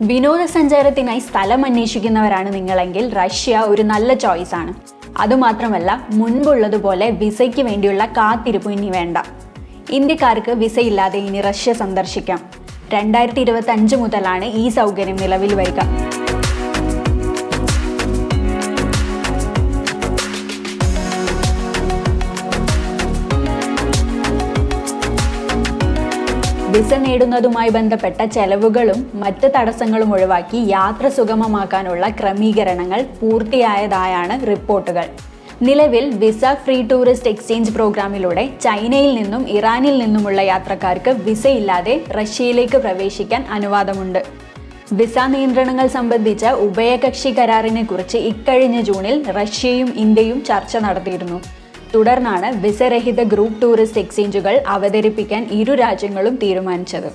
വിനോദസഞ്ചാരത്തിനായി സ്ഥലം അന്വേഷിക്കുന്നവരാണ് നിങ്ങളെങ്കിൽ റഷ്യ ഒരു നല്ല ചോയ്സ് ആണ്. അതുമാത്രമല്ല മുൻപുള്ളതുപോലെ വിസയ്ക്ക് വേണ്ടിയുള്ള കാത്തിരിപ്പ് ഇനി വേണ്ട. ഇന്ത്യക്കാർക്ക് വിസയില്ലാതെ ഇനി റഷ്യ സന്ദർശിക്കാം. രണ്ടായിരത്തി ഇരുപത്തി അഞ്ച് മുതലാണ് ഈ സൗകര്യം നിലവിൽ വരിക. വിസ നേടുന്നതുമായി ബന്ധപ്പെട്ട ചെലവുകളും മറ്റ് തടസ്സങ്ങളും ഒഴിവാക്കി യാത്ര സുഗമമാക്കാനുള്ള ക്രമീകരണങ്ങൾ പൂർത്തിയായതായാണ് റിപ്പോർട്ടുകൾ. നിലവിൽ വിസ ഫ്രീ ടൂറിസ്റ്റ് എക്സ്ചേഞ്ച് പ്രോഗ്രാമിലൂടെ ചൈനയിൽ നിന്നും ഇറാനിൽ നിന്നുമുള്ള യാത്രക്കാർക്ക് വിസയില്ലാതെ റഷ്യയിലേക്ക് പ്രവേശിക്കാൻ അനുവാദമുണ്ട്. വിസ നിയന്ത്രണങ്ങൾ സംബന്ധിച്ച ഉഭയകക്ഷി കരാറിനെക്കുറിച്ച് ഇക്കഴിഞ്ഞ ജൂണിൽ റഷ്യയും ഇന്ത്യയും ചർച്ച നടത്തിയിരുന്നു. തുടർന്നാണ് വിസരഹിത ഗ്രൂപ്പ് ടൂറിസ്റ്റ് എക്സ്ചേഞ്ചുകൾ അവതരിപ്പിക്കാൻ ഇരു രാജ്യങ്ങളും തീരുമാനിച്ചത്.